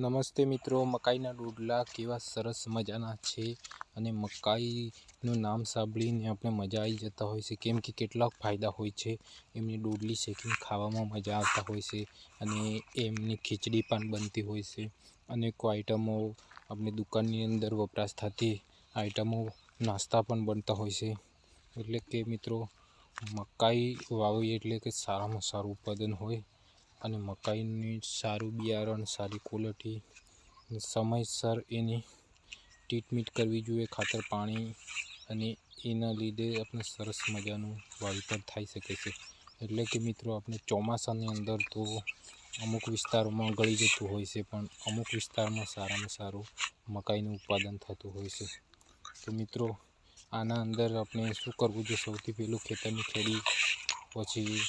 નમસ્તે મિત્રો, મકાઈના ડોડલા કેવા સરસ મજાના છે અને મકાઈનું નામ સાંભળીને આપણે મજા આવી જતા હોય છે. કેમ કે કેટલાક ફાયદા હોય છે. એમની ડોડલી શેકીને ખાવામાં મજા આવતા હોય છે અને એમની ખીચડી પણ બનતી હોય છે. અનેકો આઈટમો આપણી દુકાનની અંદર વપરાશ થતી આઈટમો નાસ્તા પણ બનતા હોય છે. એટલે કે મિત્રો, મકાઈ વાવી એટલે કે સારામાં સારું ઉત્પાદન હોય. અને મકાઈની સારું બિયારણ, સારી ક્વોલિટી સમયસર એની ટ્રીટમેન્ટ કરવી જોઈએ ખાતર, પાણી અને એના લીધે આપણે સરસ મજાનું વાવેતર થઈ શકે છે. એટલે કે મિત્રો, આપણે ચોમાસાની અંદર તો અમુક વિસ્તારોમાં ગળી જતું હોય છે, પણ અમુક વિસ્તારમાં સારામાં સારું મકાઈનું ઉત્પાદન થતું હોય છે. તો મિત્રો, આના અંદર આપણે શું કરવું જોઈએ? સૌથી પહેલું ખેતરની ખેડી, પછી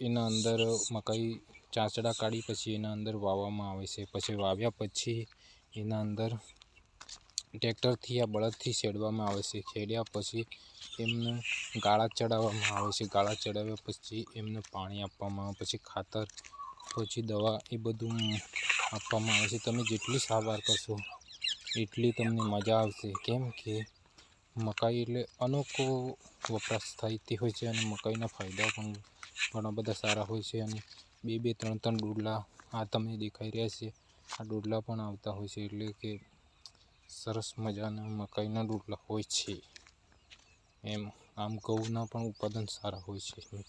એના અંદર મકાઈ ચાંચડા કાઢી પછી એના અંદર વાવવામાં આવે છે. પછી વાવ્યા પછી એના અંદર ટ્રેક્ટરથી યા બળદથી છેડવામાં આવે છે. ખેડ્યા પછી એમને ગાળા ચડાવવામાં આવે છે. ગાળા ચડાવ્યા પછી એમને પાણી આપવામાં આવે, પછી ખાતર, પછી દવા એ બધું આપવામાં આવે છે. તમે જેટલી સારવાર કરશો એટલી તમને મજા આવશે. કેમ કે મકાઈ એટલે અનોખો વપરાશ થતી હોય છે અને મકાઈના ફાયદા પણ ઘણા બધા સારા હોય છે અને બે બે, ત્રણ ત્રણ ડોડલા આ તમને દેખાઈ રહ્યા છે. આ ડોડલા પણ આવતા હોય છે એટલે કે સરસ મજાના મકાઈના ડોડલા હોય છે. એમ આમ ઘઉંના પણ ઉત્પાદન સારા હોય છે.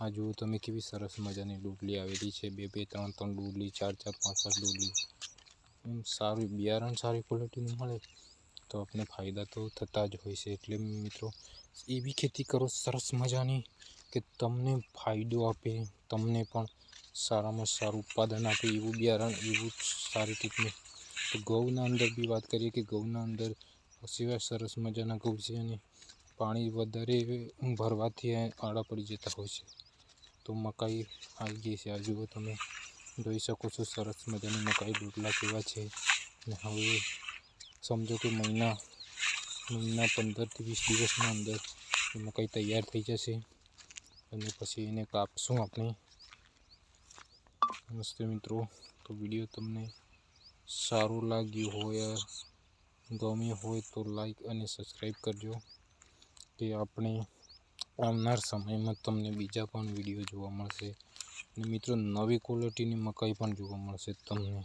આ જુઓ તમે કેવી સરસ મજાની ડોડલી આવેલી છે. બે બે, ત્રણ ત્રણ ડોડલી, ચાર ચાર, પાંચ પાંચ ડોડલી. એમ સારું બિયારણ, સારી ક્વોલિટીનું મળે તો આપણે ફાયદા તો થતા જ હોય છે. એટલે મિત્રો, એવી ખેતી કરો, સરસ મજાની કે તમને ફાયદો આપે, તમને પણ સારામાં સારું ઉત્પાદન આપે એવું બિયારણ એવું સારી ટ્રીટમેન્ટ તો ઘઉંના અંદર બી વાત કરીએ કે ઘઉંના અંદર સિવાય સરસ મજાના ઘઉં છે અને પાણી વધારે ભરવાથી આડા પડી જતા હોય છે. તો મકાઈ આવી ગઈ છે. આ તમે, જોઈ શકો છો સરસ મજાની મકાઈ ડોટલા કેવા છે. અને હવે સમજો કે મહિના મહિના પંદરથી વીસ દિવસના અંદર મકાઈ તૈયાર થઈ જશે. અને પછી એને કાપશું આપણે? નમસ્તે મિત્રો. તો વીડિયો તમને સારું લાગ્યું હોય, ગમ્યું હોય તો લાઈક અને સબસ્ક્રાઈબ કરજો, કે આપણે આવનાર સમયમાં તમને બીજા પણ વીડિયો જોવા મળશે. અને મિત્રો, નવી ક્વોલિટીની મકાઈ પણ જોવા મળશે તમને.